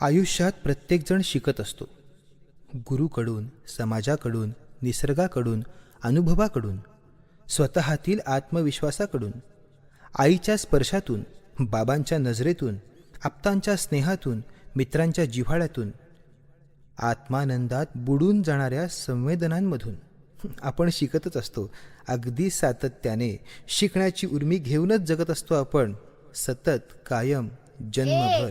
आयुष्यात प्रत्येकजण शिकत असतो. गुरुकडून समाजाकडून निसर्गाकडून अनुभवाकडून स्वतःतील आत्मविश्वासाकडून आईच्या स्पर्शातून बाबांच्या नजरेतून आप्तांच्या स्नेहातून मित्रांच्या जिव्हाळ्यातून आत्मानंदात बुडून जाणाऱ्या संवेदनांमधून. आपण शिकतच असतो. अगदी सातत्याने शिकण्याची उर्मी घेऊनच जगत असतो आपण. सतत कायम जन्मभर.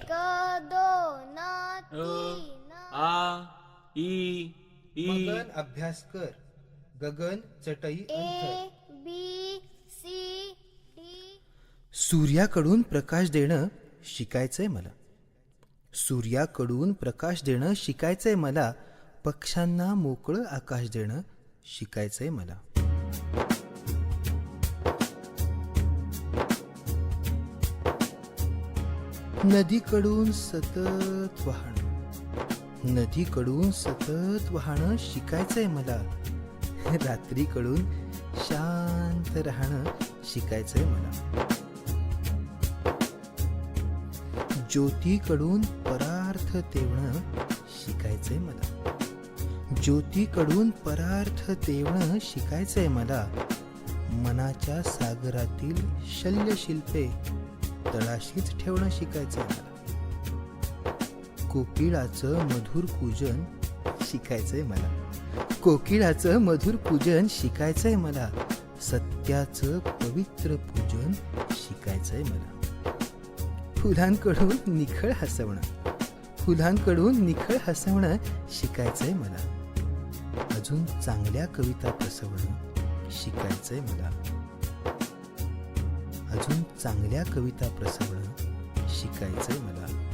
अ आ ई ई. मगन अभ्यास कर. गगन चटई अंतर. A B C D. सूर्याकडून प्रकाश देणं शिकायचंय मला. सूर्याकडून प्रकाश देणं शिकायचंय मला. पक्ष्यांना मोकळं आकाश देणं शिकायचंय मला. नदीकडून सतत वाहणं. नदीकडून सतत वाहणं शिकायचंय मला. रात्रीकडून शांत राहणं शिकायचंय मला. ज्योतीकडून परार्थ तेवणं शिकायचंय मला. ज्योतीकडून परार्थ तेवणं शिकायचंय मला. मनाच्या सागरातील शल्यशिल्पे तळाशीच ठेवणं शिकायचं मला. कोकिळाचं मधुर पूजन शिकायचंय मला. कोकिळाचं मधुर पूजन शिकायचंय मला. सत्याचं पवित्र पूजन शिकायचंय मला. फुलांकडून निखळ हसवणं. फुलांकडून निखळ हसवणं शिकायचंय मला. अजून चांगल्या कविता प्रसवणं शिकायचंय मला. अजून चांगल्या कविता प्रसवणं शिकायचंय मला.